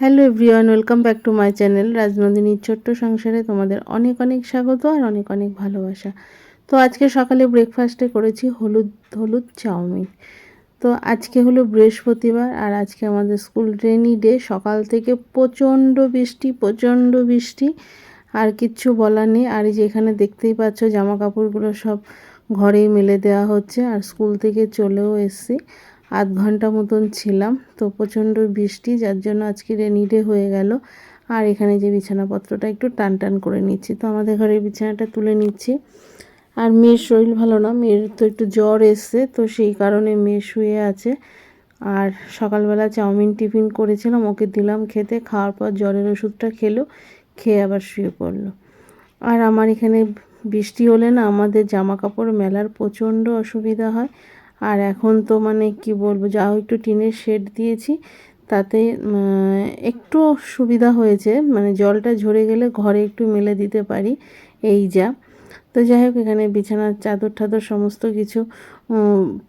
Hello everyone, welcome back to my channel রাজনন্দিনীর ছোট্ট সংসারে তোমাদের অনেক অনেক স্বাগত আর অনেক অনেক ভালোবাসা। তো আজকে সকালে ব্রেকফাস্টে করেছি হলুদ হলুদ চাউমিন। তো আজকে হলো বৃহস্পতিবার আর আজকে আমাদের স্কুল রেনি ডে সকাল থেকে প্রচণ্ড বৃষ্টি প্রচণ্ড বৃষ্টি। আর কিচ্ছু বলার নেই। আর এই যে এখানে দেখতেই পাচ্ছ জামা কাপড়গুলো সব ঘরেই মেলে দেওয়া হচ্ছে। আর স্কুল থেকে চলেও এসছি। আধ ঘণ্টা মতন ছিলাম, তো প্রচণ্ড বৃষ্টি, যার জন্য আজকে রেনি ডে হয়ে গেল। আর এখানে যে বিছানাপত্রটা একটু টান টান করে নিচ্ছি, তো আমাদের ঘরে বিছানাটা তুলে নিচ্ছি। আর মেয়ের শরীর ভালো না, মেয়ের তো একটু জ্বর এসছে, তো সেই কারণে মেয়ে শুয়ে আছে। আর সকালবেলা চাউমিন টিফিন করেছিলাম, ওকে দিলাম খেতে, খাওয়ার পর জ্বরের ওষুধটা খেলো, খেয়ে আবার শুয়ে পড়ল। আর আমার এখানে বৃষ্টি হলে না, আমাদের জামা কাপড় মেলার প্রচণ্ড অসুবিধা হয়। আর এখন তো মানে কি বলব, যা একটু টিনের শেড দিয়েছি, তাতে একটু সুবিধা হয়েছে মানে জলটা ঝরে গেলে ঘরে একটু মেলে দিতে পারি, এই যা। তো যাই হোক, এখানে বিছানার চাদর টাদর সমস্ত কিছু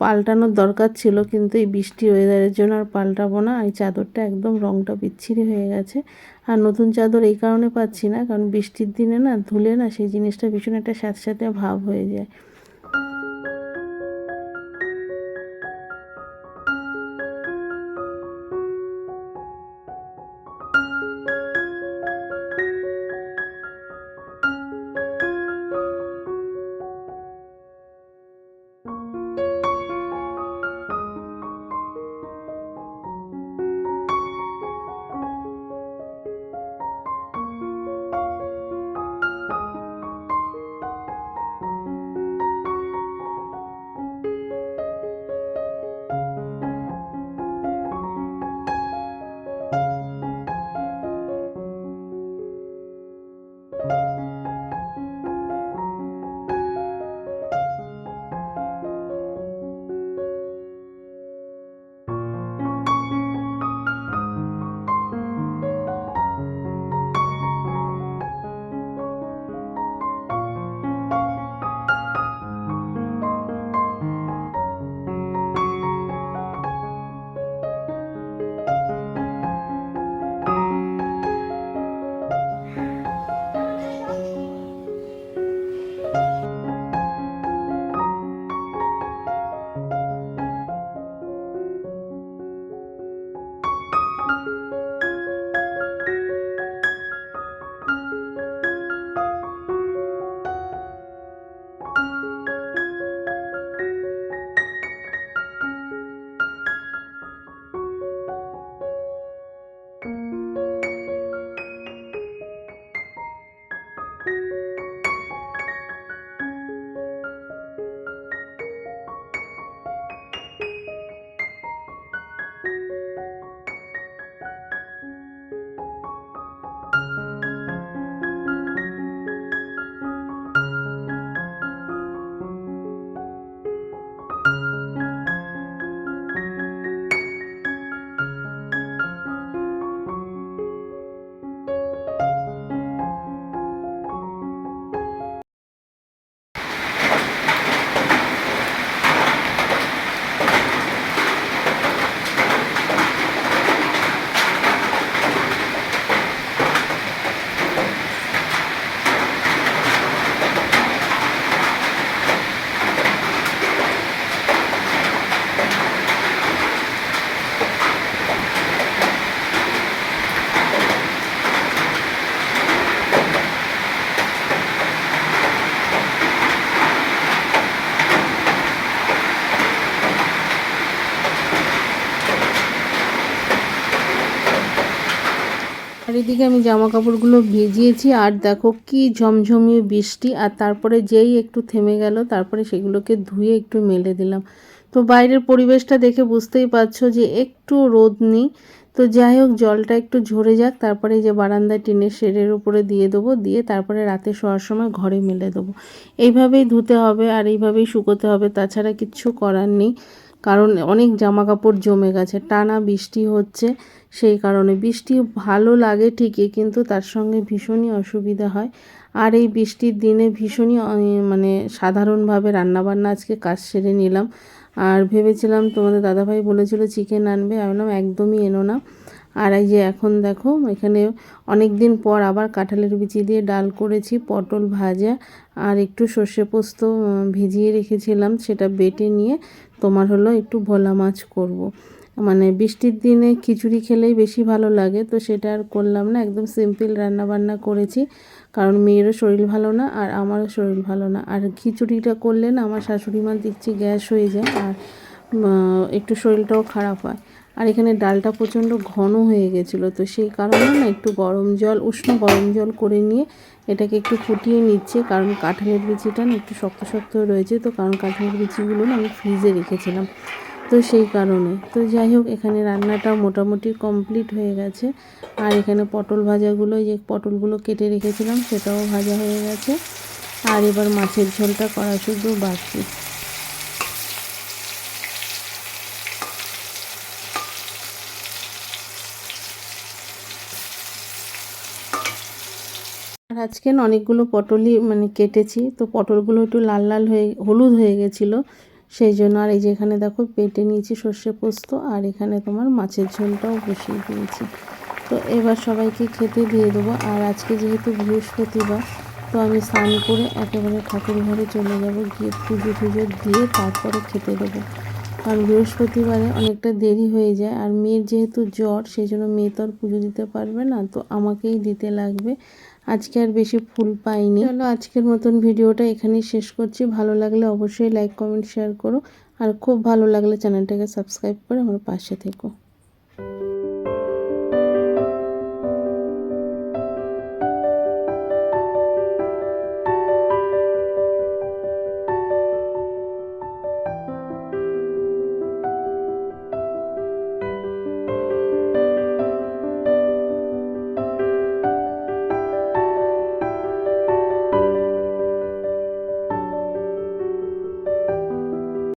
পাল্টানোর দরকার ছিল, কিন্তু এই বৃষ্টি ওয়েদারের জন্য আর পাল্টাবো না এই চাদরটা একদম রঙটা বিচ্ছিরি হয়ে গেছে। আর নতুন চাদর এই কারণে পাচ্ছি না, কারণ বৃষ্টির দিনে না ধুলে না সেই জিনিসটা ভীষণ একটা সাথে সাথে ভাব হয়ে যায়। আর এদিকে আমি জামা কাপড়গুলো ভিজিয়েছি, আর দেখো কি ঝমঝমিয়ে বৃষ্টি, আর তারপরে যেই একটু থেমে গেল, তারপরে সেগুলোকে ধুয়ে একটু মেলে দিলাম। তো বাইরের পরিবেশটা দেখে বুঝতেই পারছ যে একটু রোদ নেই। তো যাই হোক, জলটা একটু ঝরে যাক, তারপরে যে বারান্দায় টিনের শেডের উপরে দিয়ে দেবো, দিয়ে তারপরে রাতে শোয়ার সময় ঘরে মেলে দেবো। এইভাবেই ধুতে হবে, আর এইভাবেই শুকোতে হবে, তাছাড়া কিচ্ছু করার নেই। কারণ অনেক জামা কাপড় জমে গেছে, টানা বৃষ্টি হচ্ছে, সেই কারণে বৃষ্টি ভালো লাগে ঠিকই, কিন্তু তার সঙ্গে ভীষণই অসুবিধা হয়। আর এই বৃষ্টির দিনে ভীষণই মানে সাধারণভাবে রান্নাবান্না আজকে কাজ সেরে নিলাম। আর ভেবেছিলাম তোমাদের দাদাভাই বলেছিল চিকেন আনবে। আমি একদমই এনো না। আর এই যে এখন দেখো, এখানে অনেক দিন পর আবার কাঁঠালের বিচি দিয়ে ডাল করেছি, পটল ভাজা আর একটু সর্ষে পোস্ত ভিজিয়ে রেখেছিলাম, সেটা বেটে নিয়ে তোমার হলো একটু ভোলা মাছ করব। মানে বৃষ্টির দিনে খিচুড়ি খেলেই বেশি ভালো লাগে, তো সেটা আর করলাম না, একদম সিম্পল রান্না বান্না করেছি, কারণ মেয়েরও শরীর ভালো না আর আমারও শরীর ভালো না আর খিচুড়িটা করলে না, আমার শাশুড়ি মা দেখছি গ্যাস হয়ে যায় আর একটু শরীরটাও খারাপ হয় আর এখানে ডালটা প্রচণ্ড ঘন হয়ে গেছিল, তো সেই কারণে না একটু গরম জল, উষ্ণ গরম জল করে নিয়ে এটাকে একটু ফুটিয়ে নিচ্ছে। কারণ কাঁঠালের বিচিটা না একটু শক্ত শক্ত রয়েছে, তো কারণ কাঁঠালের বিচিগুলো না আমি ফ্রিজে রেখেছিলাম, তো সেই কারণে। তো যাই হোক, এখানে রান্নাটা মোটামুটি কমপ্লিট হয়ে গেছে। আর এখানে পটল ভাজাগুলো যে পটলগুলো কেটে রেখেছিলাম, সেটাও ভাজা হয়ে গেছে। আর এবার মাছের ঝোলটা করা শুধু বাকি। আর আজকে অনেকগুলো পটলই মানে কেটেছি। তো পটলগুলো একটু লাল লাল হয়ে, হলুদ হয়ে গেছিল। সেই জন্য আর এই যে এখানে দেখো পেটে নিয়েছি সর্ষে পোস্ত আর এখানে তোমার মাছের ঝোলটাও বসিয়ে দিয়েছি। তো এবার সবাইকে খেতে দিয়ে দেবো। আর আজকে যেহেতু বৃহস্পতিবার, তো আমি স্নান করে একেবারে ঠাকুর ঘরে চলে যাব, গিয়ে পুজো টুজো দিয়ে তারপরে খেতে দেবো। কারণ বৃহস্পতিবারে অনেকটা দেরি হয়ে যায় আর মেয়ের যেহেতু জ্বর, সেই জন্য মেয়ে তো আর পুজো দিতে পারবে না, তো আমাকেই দিতে লাগবে। আজকে আর বেশি ফুল পাইনি। চলো আজকের মতন ভিডিওটা এখানেই শেষ করছি। ভালো লাগলে অবশ্যই লাইক কমেন্ট শেয়ার করো। আর খুব ভালো লাগলে চ্যানেলটাকে সাবস্ক্রাইব করে আমার পাশে থেকো।